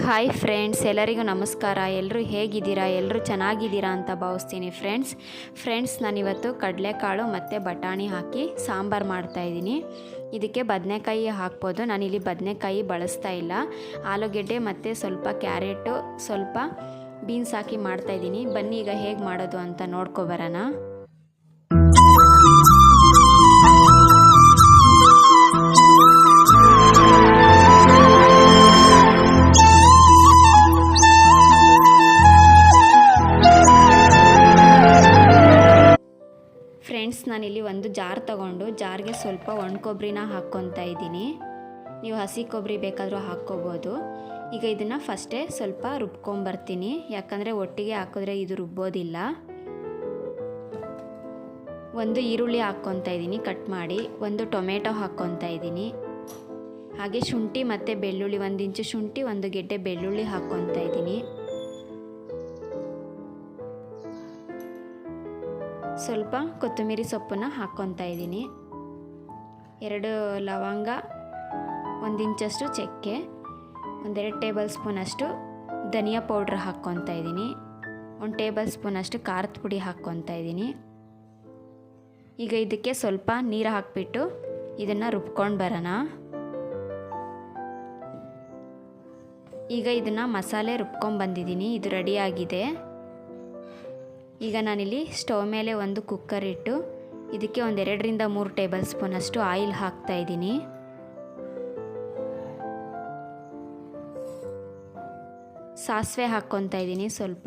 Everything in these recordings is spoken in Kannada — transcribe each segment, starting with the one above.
ಹಾಯ್ ಫ್ರೆಂಡ್ಸ್ ಎಲ್ಲರಿಗೂ ನಮಸ್ಕಾರ. ಎಲ್ಲರೂ ಹೇಗಿದ್ದೀರಾ? ಎಲ್ಲರೂ ಚೆನ್ನಾಗಿದ್ದೀರಾ ಅಂತ ಭಾವಿಸ್ತೀನಿ ಫ್ರೆಂಡ್ಸ್ ಫ್ರೆಂಡ್ಸ್ ನಾನಿವತ್ತು ಕಡಲೆಕಾಳು ಮತ್ತು ಬಟಾಣಿ ಹಾಕಿ ಸಾಂಬಾರು ಮಾಡ್ತಾಯಿದ್ದೀನಿ ಇದಕ್ಕೆ ಬದನೆಕಾಯಿ ಹಾಕ್ಬೋದು. ನಾನಿಲ್ಲಿ ಬದನೆಕಾಯಿ ಬಳಸ್ತಾ ಇಲ್ಲ. ಆಲೂಗೆಡ್ಡೆ ಮತ್ತು ಸ್ವಲ್ಪ ಕ್ಯಾರೆಟು, ಸ್ವಲ್ಪ ಬೀನ್ಸ್ ಹಾಕಿ ಮಾಡ್ತಾಯಿದ್ದೀನಿ ಬನ್ನಿ ಈಗ ಹೇಗೆ ಮಾಡೋದು ಅಂತ ನೋಡ್ಕೊಬರೋಣ ಜಾರ್ ತಗೊಂಡು ಜಾರ್ಗೆ ಸ್ವಲ್ಪ ಒಣ ಕೊಬ್ಬರಿನ ಹಾಕ್ಕೊತಾ ಇದ್ದೀನಿ. ನೀವು ಹಸಿ ಕೊಬ್ಬರಿ ಬೇಕಾದರೂ ಹಾಕ್ಕೋಬೋದು. ಈಗ ಇದನ್ನು ಫಸ್ಟೇ ಸ್ವಲ್ಪ ರುಬ್ಕೊಂಬರ್ತೀನಿ. ಯಾಕಂದರೆ ಒಟ್ಟಿಗೆ ಹಾಕಿದ್ರೆ ಇದು ರುಬ್ಬೋದಿಲ್ಲ. ಒಂದು ಈರುಳ್ಳಿ ಹಾಕ್ಕೊತಾ ಇದ್ದೀನಿ ಕಟ್ ಮಾಡಿ. ಒಂದು ಟೊಮೆಟೊ ಹಾಕ್ಕೊತಾ ಇದ್ದೀನಿ. ಹಾಗೆ ಶುಂಠಿ ಮತ್ತು ಬೆಳ್ಳುಳ್ಳಿ, ಒಂದು ಇಂಚು ಶುಂಠಿ, ಒಂದು ಗೆಡ್ಡೆ ಬೆಳ್ಳುಳ್ಳಿ ಹಾಕ್ಕೊತಾ ಇದ್ದೀನಿ. ಸ್ವಲ್ಪ ಕೊತ್ತಂಬರಿ ಸೊಪ್ಪನ್ನು ಹಾಕ್ಕೊತಾ ಇದ್ದೀನಿ. ಎರಡು ಲವಂಗ, ಒಂದು ಇಂಚಷ್ಟು ಚಕ್ಕೆ, ಒಂದೆರಡು ಟೇಬಲ್ ಸ್ಪೂನಷ್ಟು ಧನಿಯಾ ಪೌಡ್ರ್ ಹಾಕ್ಕೊತಾ ಇದ್ದೀನಿ. ಒಂದು ಟೇಬಲ್ ಸ್ಪೂನಷ್ಟು ಖಾರದ ಪುಡಿ ಹಾಕ್ಕೊತಾ ಇದ್ದೀನಿ. ಈಗ ಇದಕ್ಕೆ ಸ್ವಲ್ಪ ನೀರು ಹಾಕಿಬಿಟ್ಟು ಇದನ್ನು ರುಬ್ಕೊಂಡು ಬರೋಣ. ಈಗ ಇದನ್ನು ಮಸಾಲೆ ರುಬ್ಕೊಂಡು ಬಂದಿದ್ದೀನಿ. ಇದು ರೆಡಿಯಾಗಿದೆ ಈಗ ನಾನಿಲ್ಲಿ ಸ್ಟವ್ ಮೇಲೆ ಒಂದು ಕುಕ್ಕರ್ ಇಟ್ಟು ಇದಕ್ಕೆ ಒಂದೆರಡರಿಂದ ಮೂರು ಟೇಬಲ್ ಸ್ಪೂನಷ್ಟು ಆಯಿಲ್ ಹಾಕ್ತಾ ಇದ್ದೀನಿ. ಸಾಸಿವೆ ಹಾಕ್ಕೊತಾ ಇದ್ದೀನಿ ಸ್ವಲ್ಪ.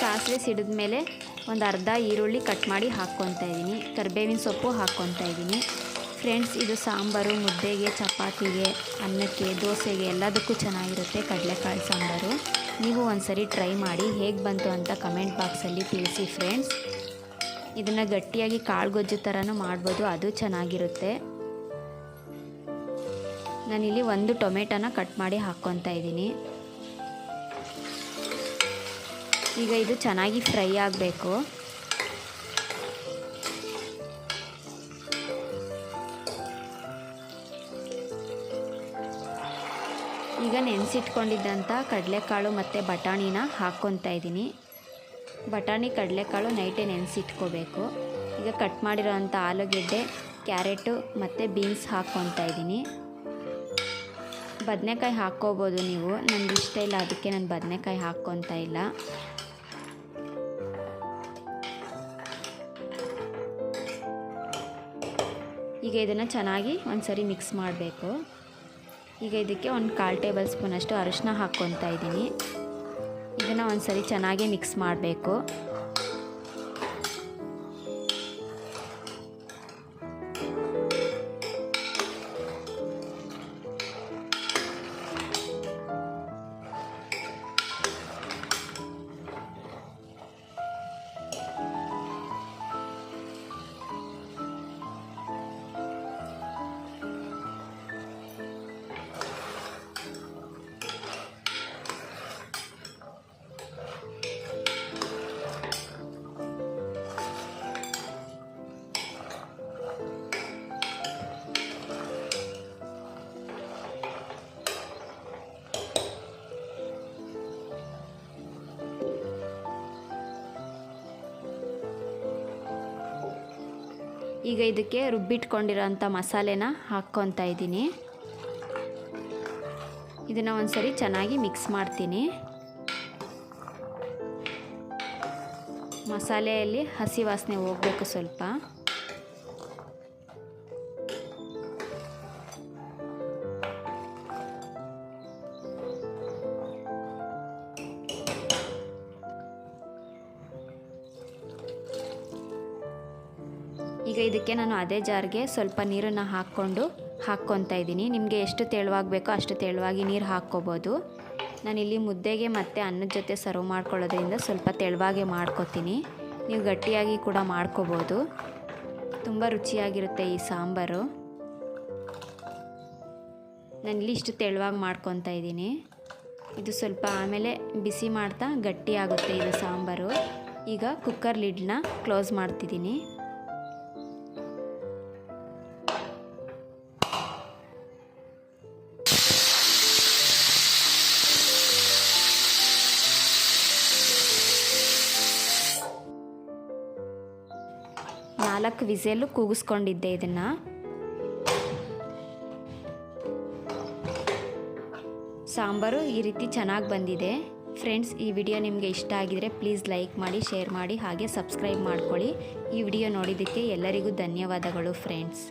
ಸಾಸಿವೆ ಸಿಡಿದ ಮೇಲೆ ಒಂದು ಅರ್ಧ ಈರುಳ್ಳಿ ಕಟ್ ಮಾಡಿ ಹಾಕ್ಕೊತಾ ಇದ್ದೀನಿ. ಕರಿಬೇವಿನ ಸೊಪ್ಪು ಹಾಕ್ಕೊತಾ ಇದ್ದೀನಿ. ಫ್ರೆಂಡ್ಸ್, ಇದು ಸಾಂಬಾರು, ಮುದ್ದೆಗೆ, ಚಪಾತಿಗೆ, ಅನ್ನಕ್ಕೆ, ದೋಸೆಗೆ ಎಲ್ಲದಕ್ಕೂ ಚೆನ್ನಾಗಿರುತ್ತೆ ಕಡಲೆಕಾಳು ಸಾಂಬಾರು. ನೀವು ಒಂದ್ಸರಿ ಟ್ರೈ ಮಾಡಿ, ಹೇಗೆ ಬಂತು ಅಂತ ಕಮೆಂಟ್ ಬಾಕ್ಸಲ್ಲಿ ತಿಳಿಸಿ ಫ್ರೆಂಡ್ಸ್. ಇದನ್ನು ಗಟ್ಟಿಯಾಗಿ ಕಾಳು ಗೊಜ್ಜು ಥರನೂ ಮಾಡ್ಬೋದು, ಅದು ಚೆನ್ನಾಗಿರುತ್ತೆ. ನಾನಿಲ್ಲಿ ಒಂದು ಟೊಮೆಟೊನ ಕಟ್ ಮಾಡಿ ಹಾಕ್ಕೊತಾ ಇದ್ದೀನಿ. ಈಗ ಇದು ಚೆನ್ನಾಗಿ ಫ್ರೈ ಆಗಬೇಕು. ಈಗ ನೆನೆಸಿಟ್ಕೊಂಡಿದ್ದಂಥ ಕಡಲೆಕಾಳು ಮತ್ತು ಬಟಾಣಿನ ಹಾಕ್ಕೊತಾ ಇದ್ದೀನಿ. ಬಟಾಣಿ, ಕಡಲೆಕಾಳು ನೈಟೇ ನೆನೆಸಿಟ್ಕೋಬೇಕು. ಈಗ ಕಟ್ ಮಾಡಿರೋವಂಥ ಆಲೂಗೆಡ್ಡೆ, ಕ್ಯಾರೆಟು ಮತ್ತು ಬೀನ್ಸ್ ಹಾಕ್ಕೊತಾ ಇದ್ದೀನಿ. ಬದನೆಕಾಯಿ ಹಾಕ್ಕೋಬೋದು ನೀವು. ನನಗೆ ಇಷ್ಟ ಇಲ್ಲ, ಅದಕ್ಕೆ ನಾನು ಬದನೆಕಾಯಿ ಹಾಕ್ಕೊತಾ ಇಲ್ಲ. ಈಗ ಇದನ್ನು ಚೆನ್ನಾಗಿ ಒಂದು ಸರಿ ಮಿಕ್ಸ್ ಮಾಡಬೇಕು. ಈಗ ಇದಕ್ಕೆ ಒಂದು ಕಾಲು ಟೇಬಲ್ ಸ್ಪೂನಷ್ಟು ಅರಿಶಿನ ಹಾಕ್ಕೊತಾ ಇದ್ದೀನಿ. ಇದನ್ನು ಒಂದು ಸರಿ ಚೆನ್ನಾಗಿ ಮಿಕ್ಸ್ ಮಾಡಬೇಕು. ಈಗ ಇದಕ್ಕೆ ರುಬ್ಬಿಟ್ಕೊಂಡಿರೋಂಥ ಮಸಾಲೆನ ಹಾಕ್ಕೊತಾ ಇದ್ದೀನಿ. ಇದನ್ನು ಒಂದ್ಸರಿ ಚೆನ್ನಾಗಿ ಮಿಕ್ಸ್ ಮಾಡ್ತೀನಿ. ಮಸಾಲೆಯಲ್ಲಿ ಹಸಿ ವಾಸನೆ ಹೋಗಬೇಕು ಸ್ವಲ್ಪ. ಈಗ ಇದಕ್ಕೆ ನಾನು ಅದೇ ಜಾರ್ಗೆ ಸ್ವಲ್ಪ ನೀರನ್ನು ಹಾಕ್ಕೊಂಡು ಹಾಕ್ಕೊತಾ ಇದ್ದೀನಿ. ನಿಮಗೆ ಎಷ್ಟು ತೆಳುವಾಗಬೇಕೋ ಅಷ್ಟು ತೆಳುವಾಗಿ ನೀರು ಹಾಕ್ಕೋಬೋದು. ನಾನಿಲ್ಲಿ ಮುದ್ದೆಗೆ ಮತ್ತು ಅನ್ನದ ಜೊತೆ ಸರ್ವ್ ಮಾಡ್ಕೊಳ್ಳೋದ್ರಿಂದ ಸ್ವಲ್ಪ ತೆಳುವಾಗೆ ಮಾಡ್ಕೊತೀನಿ. ನೀವು ಗಟ್ಟಿಯಾಗಿ ಕೂಡ ಮಾಡ್ಕೋಬೋದು. ತುಂಬ ರುಚಿಯಾಗಿರುತ್ತೆ ಈ ಸಾಂಬಾರು. ನಾನಿಲ್ಲಿ ಇಷ್ಟು ತೆಳುವಾಗಿ ಮಾಡ್ಕೊತಾ ಇದ್ದೀನಿ. ಇದು ಸ್ವಲ್ಪ ಆಮೇಲೆ ಬಿಸಿ ಮಾಡ್ತಾ ಗಟ್ಟಿಯಾಗುತ್ತೆ ಇದು ಸಾಂಬಾರು. ಈಗ ಕುಕ್ಕರ್ ಲಿಡ್ನ ಕ್ಲೋಸ್ ಮಾಡ್ತಿದ್ದೀನಿ. ನಾಲ್ಕು ವಿಸೆಲ್ಲು ಕೂಗಿಸ್ಕೊಂಡಿದ್ದೆ ಇದನ್ನು. ಸಾಂಬಾರು ಈ ರೀತಿ ಚೆನ್ನಾಗಿ ಬಂದಿದೆ. ಫ್ರೆಂಡ್ಸ್ ಈ ವಿಡಿಯೋ ನಿಮಗೆ ಇಷ್ಟ ಆಗಿದರೆ ಪ್ಲೀಸ್ ಲೈಕ್ ಮಾಡಿ ಶೇರ್ ಮಾಡಿ, ಹಾಗೆ ಸಬ್ಸ್ಕ್ರೈಬ್ ಮಾಡ್ಕೊಳ್ಳಿ. ಈ ವಿಡಿಯೋ ನೋಡಿದ್ದಕ್ಕೆ ಎಲ್ಲರಿಗೂ ಧನ್ಯವಾದಗಳು ಫ್ರೆಂಡ್ಸ್